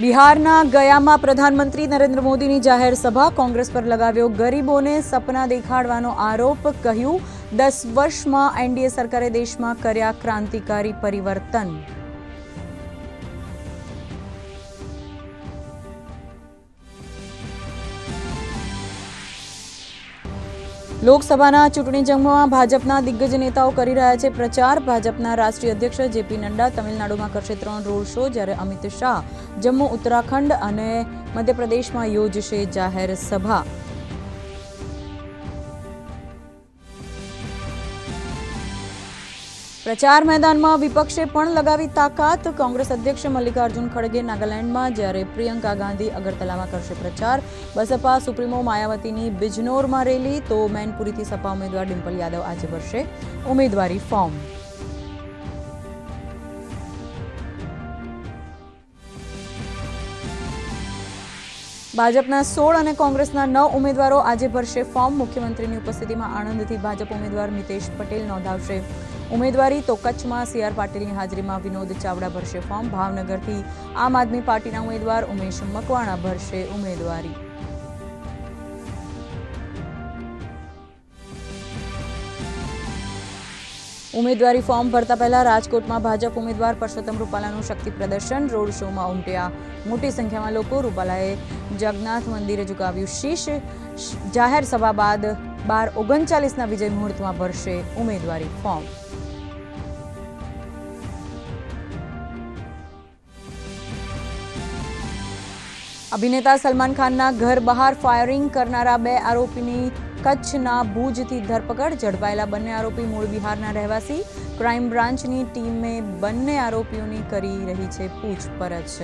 બિહારના ગયામાં પ્રધાનમંત્રી નરેન્દ્ર મોદીની જાહેર સભા કોંગ્રેસ પર લગાવ્યો ગરીબોને સપના દેખાડવાનો આરોપ કહ્યું. દસ વર્ષમાં એનડીએ સરકારે દેશમાં કર્યા ક્રાંતિકારી પરિવર્તન. લોકસભાના ચૂંટણી જંગમાં ભાજપના દિગ્ગજ નેતાઓ કરી રહ્યા છે પ્રચાર. ભાજપના રાષ્ટ્રીય અધ્યક્ષ જેપી નડ્ડા તમિલનાડુમાં કરશે ત્રણ રોડ શો, જ્યારે અમિત શાહ જમ્મુ ઉત્તરાખંડ અને મધ્યપ્રદેશમાં યોજશે જાહેર સભા. પ્રચાર મેદાનમાં વિપક્ષે પણ લગાવી તાકાત. કોંગ્રેસ અધ્યક્ષ મલ્લિકાર્જુન ખડગે નાગાલેન્ડમાં જ્યારે પ્રિયંકા ગાંધી અગરતલામાં કરશે પ્રચાર. બસપા સુપ્રીમો માયાવતીની બિજનોરમાં રેલી, તો મેનપુરીથી સપા ઉમેદવાર ડિમ્પલ યાદવ આજે ભરશે ઉમેદવારી ફોર્મ. ભાજપના સોળ અને કોંગ્રેસના નવ ઉમેદવારો આજે ભરશે ફોર્મ. મુખ્યમંત્રીની ઉપસ્થિતિમાં આણંદથી ભાજપ ઉમેદવાર મિતેશ પટેલ નોંધાવશે. ઉમેદવારી તો કચ્છમાં સીઆર પાટીલની હાજરીમાં વિનોદ ચાવડા ભરશે ફોર્મ, ભાવનગરથી આમ આદમી પાર્ટીના ઉમેદવાર ઉમેશ મકવાણા ભરશે ઉમેદવારી. ઉમેદવારી ફોર્મ ભરતા પહેલા રાજકોટમાં ભાજપ ઉમેદવાર પરસોત્તમ રૂપાલાનું શક્તિ પ્રદર્શન, રોડ શોમાં ઉમટ્યા. મોટી સંખ્યામાં લોકો રૂપાલાએ જગન્નાથ મંદિરે ઝુકાવ્યું શીશ. જાહેર સભા બાદ બાર ઓગણચાલીસના વિજય મુહૂર્તમાં ભરશે ઉમેદવારી ફોર્મ. અભિનેતા સલમાન ખાનના ઘર બહાર ફાયરિંગ કરનારા બે આરોપીની કચ્છના ભુજથી ધરપકડ. ઝડપાયેલા બંને આરોપી મૂળ બિહારના રહેવાસી. ક્રાઇમ બ્રાન્ચની ટીમે બંને આરોપીઓની કરી રહી છે પૂછપરછ.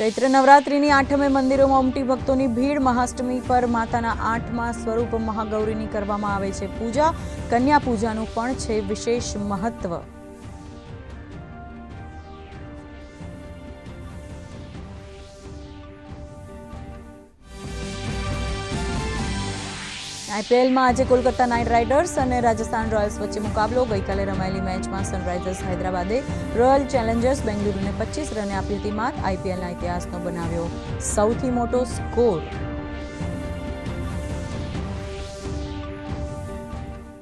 ચૈત્ર નવરાત્રિની આઠમે મંદિરોમાં ઉમટી ભક્તોની ભીડ. મહાષ્ટમી પર માતાના આઠમા સ્વરૂપ મહાગૌરીની કરવામાં આવે છે પૂજા. કન્યા પૂજાનું પણ છે વિશેષ મહત્વ. આઈપીએલમાં આજે કોલકાતા નાઇટ રાઇડર્સ અને રાજસ્થાન રોયલ્સ વચ્ચે મુકાબલો. ગઈકાલે રમાયેલી મેચમાં સનરાઇઝર્સ હૈદરાબાદે રોયલ ચેલેન્જર્સ બેંગલુરુને પચીસ રને આપી હતી માત. આઈપીએલના ઇતિહાસનો બનાવ્યો સૌથી મોટો સ્કોર.